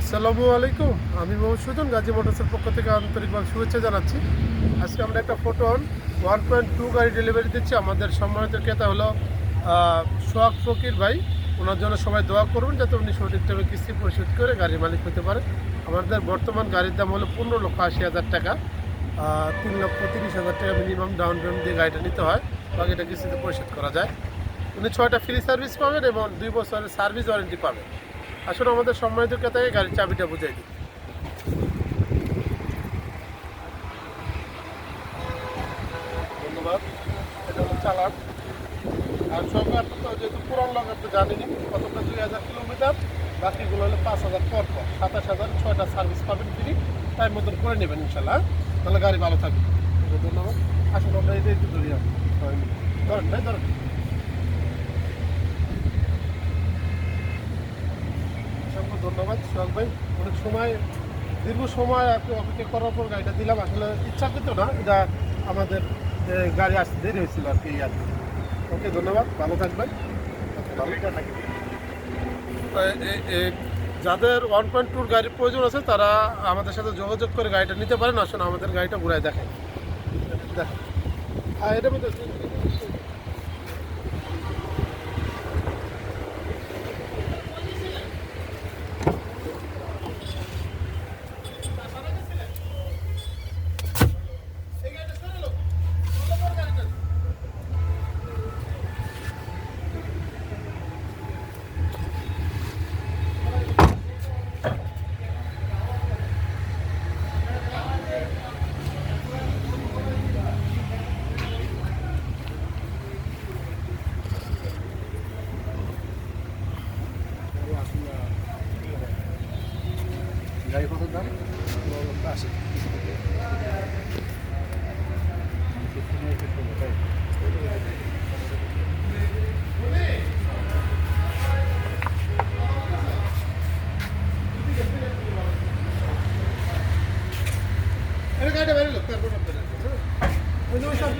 আসসালামু আলাইকুম। আমি মোহাম্মদ সুজন, গাজী মোটরসের পক্ষ থেকে আন্তরিকভাবে শুভেচ্ছা জানাচ্ছি। আজকে আমরা একটা ফোটন ওয়ান পয়েন্ট টু গাড়ি ডেলিভারি দিচ্ছি। আমাদের সম্মানিত ক্রেতা হলো সোহাগ ফকির ভাই। ওনার জন্য সবাই দোয়া করবেন যাতে উনি সঠিক টাইমে কিস্তি পরিশোধ করে গাড়ির মালিক হতে পারে। আমাদের বর্তমান গাড়ির দাম হলো পনেরো লক্ষ আশি হাজার টাকা। তিন লক্ষ তিরিশ হাজার টাকা মিনিমাম ডাউন পেমেন্ট দিয়ে গাড়িটা নিতে হয়। বাকিটা কিস্তিতে পরিশোধ করা যায়। উনি ছয়টা ফ্রি সার্ভিস পাবেন এবং দুই বছরের সার্ভিস ওয়ারেন্টি পাবেন। আসলে আমাদের সম্মানিত ক্রেতাকে গাড়ির চাবিটা বুঝাই দিই। ধন্যবাদ। এটা আর তো যেহেতু দুই হাজার কিলোমিটার, বাকিগুলো হলো পাঁচ হাজার পর সাতাশ হাজার সার্ভিস পাবেন টাইম মতন করে নেবেন হ্যাঁ? গাড়ি ভালো থাকবে। আসলে আমরা একটু ধরি আমি ধরেন ভাই ধরেন। ধন্যবাদ, সোহাগ ভাই। অনেক সময়, দীর্ঘ সময় অপেক্ষা করার পর গাড়িটা দিলাম। আসলে ইচ্ছা করতো না, এটা আমাদের গাড়ি আসতে দেরি হয়েছিল আর কি আর। ওকে, ধন্যবাদ, ভালো থাকবেন। যাদের ওয়ান পয়েন্ট টুর গাড়ির প্রয়োজন আছে, তারা আমাদের সাথে যোগাযোগ করে গাড়িটা নিতে পারেন। আসলে আমাদের গাড়িটা ঘুরায় দেখেন দেখেন আর এটার গাড়ি কত দাম? আশি। এটা গাড়িটা বেরিয়ে লোক তারপর ওই যে ওই সব